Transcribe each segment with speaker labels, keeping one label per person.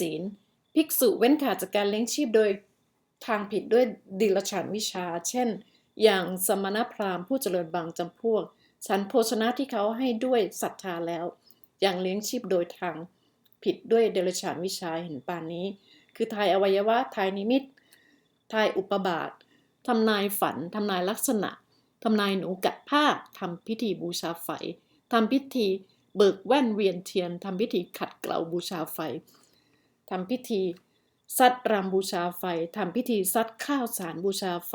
Speaker 1: ศีล ภิกษุเว้นขาดจากการเลี้ยงชีพโดยทางผิดด้วยดิลฉานวิชา เช่น อย่างสมณพราหมณ์ผู้เจริญบางจำพวก ฉันโภชนะที่เขาให้ด้วยศรัทธาแล้ว อย่างเลี้ยงชีพโดยทางผิดด้วยเดลฉานวิชาเห็นปานนี้ คือทายอวัยวะทายนิมิต ทายอุปบาททำนายฝันทำนายลักษณะทำนายหนูกัดผ้าทำพิธีบูชาไฟทำพิธีเบิกแว่นเวียนเทียนทำพิธีขัดเกลาบูชาไฟ ทำพิธีซัดรำบูชาไฟทำพิธีซัดข้าวสารบูชาไฟ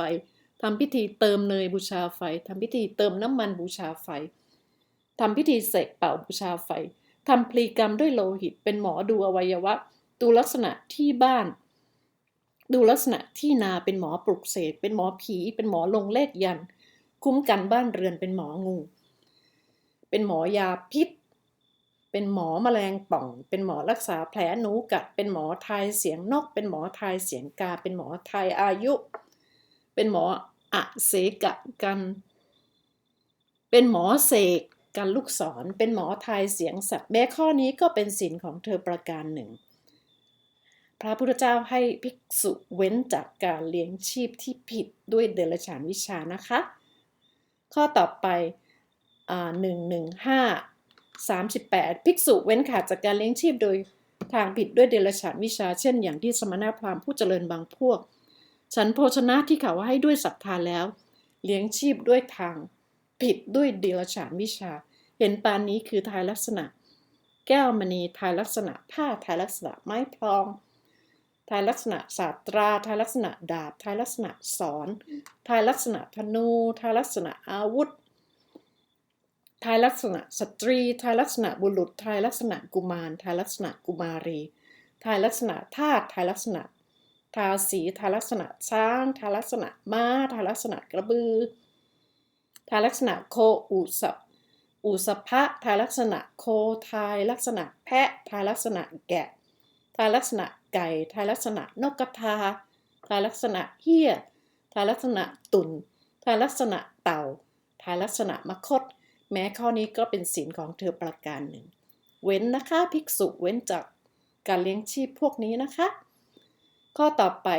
Speaker 1: ทำพิธีเติมเนยบูชาไฟทำพิธีเติมน้ำมันบูชาไฟทำพิธีเสกเป่าบูชาไฟทำพลีกรรมด้วยโลหิต เป็นหมอดูอวัยวะ ดูลักษณะที่บ้าน ดูลักษณะที่นาเป็นหมอปลุกเสกเป็นหมอผี เป็นหมอลงเลขยัน คุ้มกันบ้านเรือนเป็นหมองู เป็นหมอยาพิษ เป็นหมอแมลงป่อง เป็นหมอรักษาแผลหนูกัด เป็นหมอทายเสียงนก เป็นหมอทายเสียงกา เป็นหมอทายอายุ เป็นหมออะเสกะกัน เป็นหมอเสกกันลูกศร เป็นหมอทายเสียงสัตว์ แม้ข้อนี้ก็เป็นศีลของเธอประการหนึ่ง พระพุทธเจ้าให้ภิกษุเว้นจากการเลี้ยงชีพที่ผิดด้วยเดรัจฉานวิชานะคะ ข้อต่อไปหนึ่งหนึ่งห้า สามสิบแปดภิกษุเว้นขาดจากการเลี้ยงชีพโดยทางผิดด้วยเดรัจฉานวิชา เช่น อย่างที่สมณพราหมณ์ผู้เจริญบางพวก ฉันโภชนะที่เขาให้ด้วยศรัทธาแล้ว เลี้ยงชีพด้วยทางผิดด้วยเดรัจฉานวิชา เห็นปานนี้คือทายลักษณะ แก้วมณีทายลักษณะผ้าทายลักษณะไม้พลองทายลักษณะศาสตราทายลักษณะดาบทายลักษณะสอนทายลักษณะธนูทายลักษณะอาวุธ ทายลักษณะสตรี ทายลักษณะบุรุษ ทายลักษณะกุมาร ทายลักษณะกุมารี ทายลักษณะทาสทายลักษณะ ทาสี ทายลักษณะช้าง ทายลักษณะม้า ทายลักษณะกระบือ ทายลักษณะโคอุสอุสภะทายลักษณะโค ทายลักษณะแพะ ทายลักษณะแกะ ทายลักษณะไก่ ทายลักษณะนกกระทา ทายลักษณะเหี้ย ทายลักษณะตุนทายลักษณะเต่า ทายลักษณะมคต แม้ข้อนี้ก็เป็นศีลของเธอประการหนึ่ง เว้นนะคะภิกษุเว้นจากการเลี้ยงชีพพวกนี้นะคะ ข้อต่อไป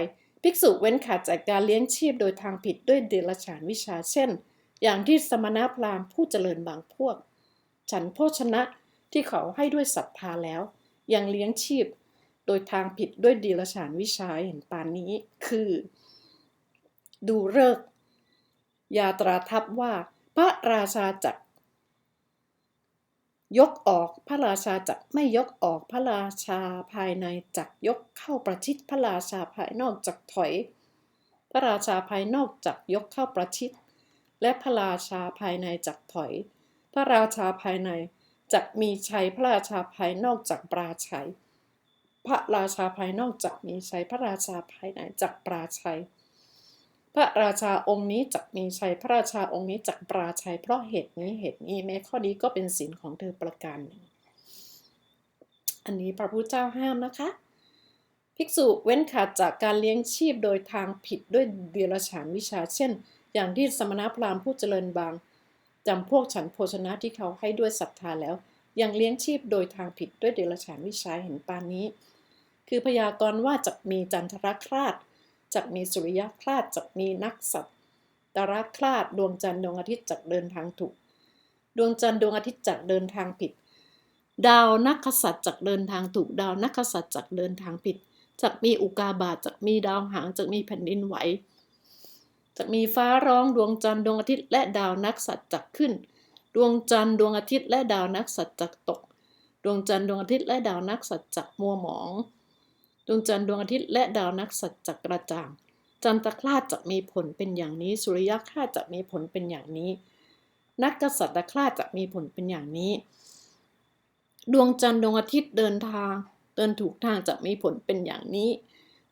Speaker 1: ภิกษุเว้นขาดจากการเลี้ยงชีพโดยทางผิดด้วยเดรัจฉานวิชาเช่น อย่างที่สมณพราหมณ์ผู้เจริญบางพวก ฉันโภชนะที่เขาให้ด้วยศรัทธาแล้ว ยังเลี้ยงชีพ โดยทางผิดด้วยดีลฉานวิชาเห็นปานนี้ คือ ดูเลิกยาตราทับว่าพระราชาจัก ยกออกพระราชาจักไม่ยกออกพระราชาภายในจักยกเข้าประชิดพระราชาภายนอกจักถอย พระราชาภายนอกจักยกเข้าประชิด และพระราชาภายในจักถอย พระราชาภายในจักมีชัยพระราชาภายนอกจักปราชัย พระราชาภายนอกจักมีชัยพระราชาภายในจักปราชัย พระราชาองค์นี้จักมีชัย พระราชาองค์นี้จักปราชัย เพราะเหตุนี้เหตุนี้แม้ข้อนี้ก็เป็นศีลของเธอประการหนึ่งอันนี้พระพุทธเจ้าห้ามนะคะ ภิกษุเว้นขาดจากการเลี้ยงชีพโดยทางผิดด้วยเดรัจฉานวิชา เช่น อย่างที่สมณพราหมณ์ผู้เจริญบางจำพวกฉันโภชนะที่เขาให้ด้วยศรัทธาแล้ว ยังเลี้ยงชีพโดยทางผิดด้วยเดรัจฉานวิชาเห็นปานนี้ คือพยากรณ์ว่าจะมีจันทรคราด จะมีสุริยคราดจะมีนักสัตว์ตราคราดดวงจันทร์ดวงอาทิตย์จะเดินทางถูก ดวงจันทร์ดวงอาทิตย์จะเดินทางผิด ดาวนักษัตริย์จะเดินทางถูก ดาวนักษัตริย์จะเดินทางผิดจะมีอุกาบาตจะมีดาวหางจะมีแผ่นดินไหวจะมีฟ้าร้องดวงจันทร์ดวงอาทิตย์และดาวนักษัตริย์จะขึ้น ดวงจันทร์ดวงอาทิตย์และดาวนักษัตริย์จะตก ดวงจันทร์ดวงอาทิตย์และดาวนักษัตริย์จะมัวหมอง ดวงจันทร์ดวงอาทิตย์และดาวนักษัตริย์จักระจ่าง จันทคลาดจะมีผลเป็นอย่างนี้ สุริยคลาดจะมีผลเป็นอย่างนี้ นักกษัตริย์คลาดจะมีผลเป็นอย่างนี้ ดวงจันทร์ดวงอาทิตย์เดินทาง เดินถูกทางจะมีผลเป็นอย่างนี้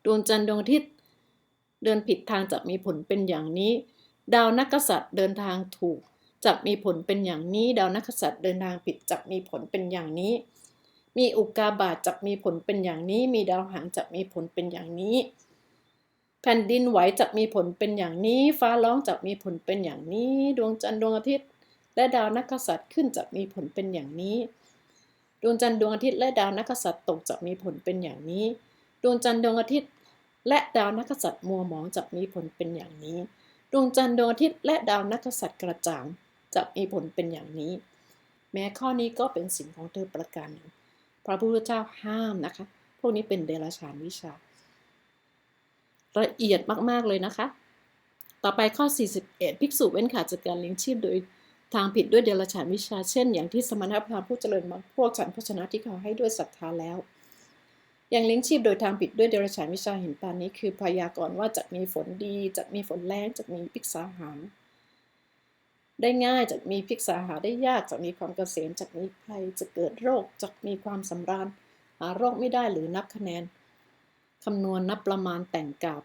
Speaker 1: ดวงจันทร์ดวงอาทิตย์ เดินผิดทางจะมีผลเป็นอย่างนี้ ดาวนักกษัตริย์เดินทางถูกจะมีผลเป็นอย่างนี้ ดาวนักกษัตริย์เดินทางผิดจะมีผลเป็นอย่างนี้ มีอุกาบาตจะมีผลเป็นอย่างนี้ มีดาวหางจะมีผลเป็นอย่างนี้ แผ่นดินไหวจะมีผลเป็นอย่างนี้ ฟ้าร้องจะมีผลเป็นอย่างนี้ ดวงจันทร์ดวงอาทิตย์ และดาวนักษัตริย์ขึ้นจะมีผลเป็นอย่างนี้ดดวงจันทร์ดวงอาทิตย์และดาวนักษัตริย์ตกจะมีผลเป็นอย่างนี้ ดวงจันทร์ดวงอาทิตย์ และดาวนักษัตริย์มัวหมองจะมีผลเป็นอย่างนี้ ดวงจันทร์ดวงอาทิตย์และดาวนักษัตริย์กระจ่างจะมีผลเป็นอย่างนี้ แม้ข้อนี้ก็เป็นสิ่งของเธอประการหนึ่ง พระพุทธเจ้าห้ามนะคะ พวกนี้เป็นเดรัจฉานวิชา ละเอียดมาก ๆ เลยนะคะ ต่อไปข้อ 41 ภิกษุเว้นขาดจากการเลี้ยงชีพโดยทางผิดด้วยเดรัจฉานวิชา เช่น อย่างที่สมณพราหมณ์ผู้เจริญบาพวกฉันพชนะที่เขาให้ด้วยศรัทธาแล้ว อย่างเลี้ยงชีพโดยทางผิดด้วยเดรัจฉานวิชาเห็นปานนี้ คือพยากรณ์ว่าจะมีฝนดี จะมีฝนแรงจะมีพิกษาหาร ได้ง่ายจะมีพิกษาหาได้ยากจะมีความเกษมจะมีภัยจะเกิดโรคจะมีความสำราญ หาโรคไม่ได้หรือนับคะแนนคำนวณนับประมาณแต่งกับ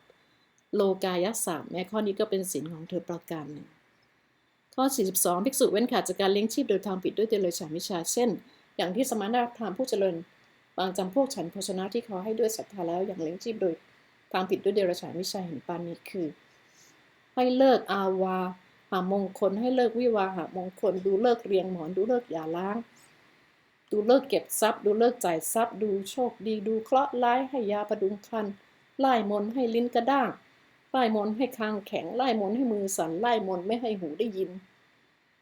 Speaker 1: โลกายศาสตร์แม้ข้อนี้ก็เป็นสินของเธอประการหนึ่งข้อ 42 ภิกษุเว้นขาดจากการเลี้ยงชีพโดยทางผิดด้วยเดรัจฉานวิชา เช่น อย่างที่สมณพราหมณ์ผู้เจริญ บางจำพวกฉันโภชนะที่เขาให้ด้วยศรัทธาแล้วอย่างเลี้ยงชีพโดยทางผิดด้วยเดรัจฉานวิชาเห็นปานนี้คือ ให้เลิกอาวา หามงคลให้เลิกวิวาหามงคล ดูเลิกเรียงหมอน ดูเลิกอย่าล้าง ดูเลิกเก็บทรัพย์ ดูเลิกจ่ายทรัพย์ ดูโชคดี ดูเคราะห์ร้ายให้ยาประดุงคันไล่มนให้ลิ้นกระด้างไล่มนให้คางแข็งไล่มนให้มือสั่นไล่มนไม่ให้หูได้ยิน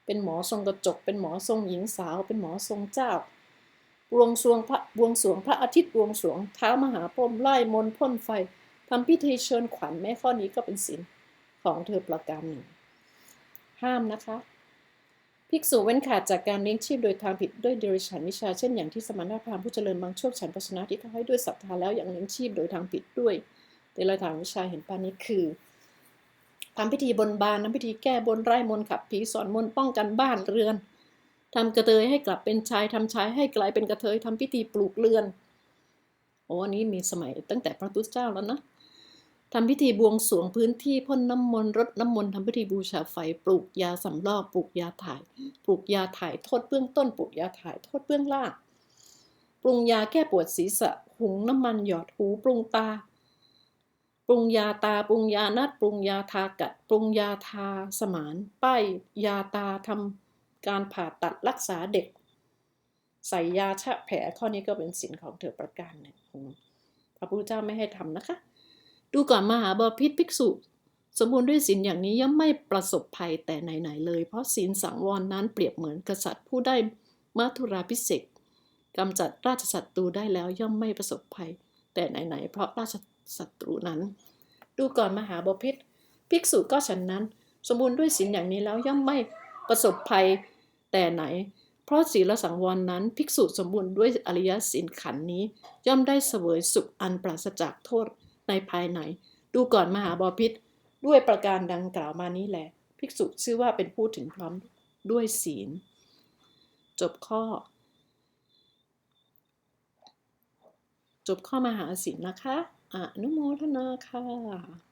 Speaker 1: เป็นหมอทรงกระจก เป็นหมอทรงหญิงสาว เป็นหมอทรงเจ้าบวงสวงพระบวงสวงพระอาทิตย์บวงสวงเท้ามหาพรหมไล่มนพ่นไฟทำพิธีเชิญขวัญแม่ข้อนี้ก็เป็นศีลของเธอประการหนึ่ง ห้ามนะคะ ภิกษุเว้นขาดจากการเลี้ยงชีพโดยทางผิดด้วยเดริชันวิชา เช่นอย่างที่สมณพราหมณ์ผู้เจริญบางช่วงฉันภาชนะที่เขาให้ด้วยศรัทธาแล้วอย่างเลี้ยงชีพโดยทางผิดด้วยเดรัจฉานวิชาเห็นปานนี้คือทำพิธีบนบานทำพิธีแก้บนไร้มนขับผีสอนมนป้องกันบ้านเรือนทำกระเทยให้กลับเป็นชายทำชายให้กลายเป็นกระเทยทำพิธีปลูกเรือนโอ้อันนี้มีสมัยตั้งแต่พระพุทธเจ้าแล้วนะ ทำพิธีบวงสรวงพื้นที่พ่นน้ำมนต์รดน้ำมนต์ทำพิธีบูชาไฟปลูกยาสำรอกปลูกยาถ่าย ปลูกยาถ่ายโทษเบื้องต้น ปลูกยาถ่ายโทษเบื้องล่างปรุงยาแก้ปวดศีรษะหุงน้ำมันหยอดหูปรุงตา ปรุงยาตาปรุงยานัดปรุงยาทากัด ปรุงยาทาสมานป้ายยาตาทำการผ่าตัดรักษาเด็ก ใส่ยาชะแผลข้อนี้ก็เป็นสินของเธอประการหนึ่งพระพุทธเจ้าไม่ให้ทำนะคะ ดูก่อนมหาบพิษภิกษุ สมบูรณ์ด้วยศีลอย่างนี้ย่อมไม่ประสบภัยแต่ไหนๆเลย เพราะศีลสังวรนั้นเปรียบเหมือนกษัตริย์ผู้ได้มัทุราพิเศษกำจัดราชศัตรูได้แล้วย่อมไม่ประสบภัย แต่ไหนๆเพราะราชศัตรูนั้น ดูก่อนมหาบพิษภิกษุก็ฉันนั้น สมบูรณ์ด้วยศีลอย่างนี้แล้วย่อมไม่ประสบภัยแต่ไหน เพราะศีลสังวรนั้น ภิกษุสมบูรณ์ด้วยอริยศีลขันนี้ ย่อมได้เสวยสุขอันปราศจากโทษ ในภายใน ดูก่อนมหาบพิษด้วยประการดังกล่าวมานี้แหละ ภิกษุชื่อว่าเป็นผู้ถึงพร้อมด้วยศีล จบข้อ จบข้อมหาศีลนะคะ อนุโมทนาค่ะ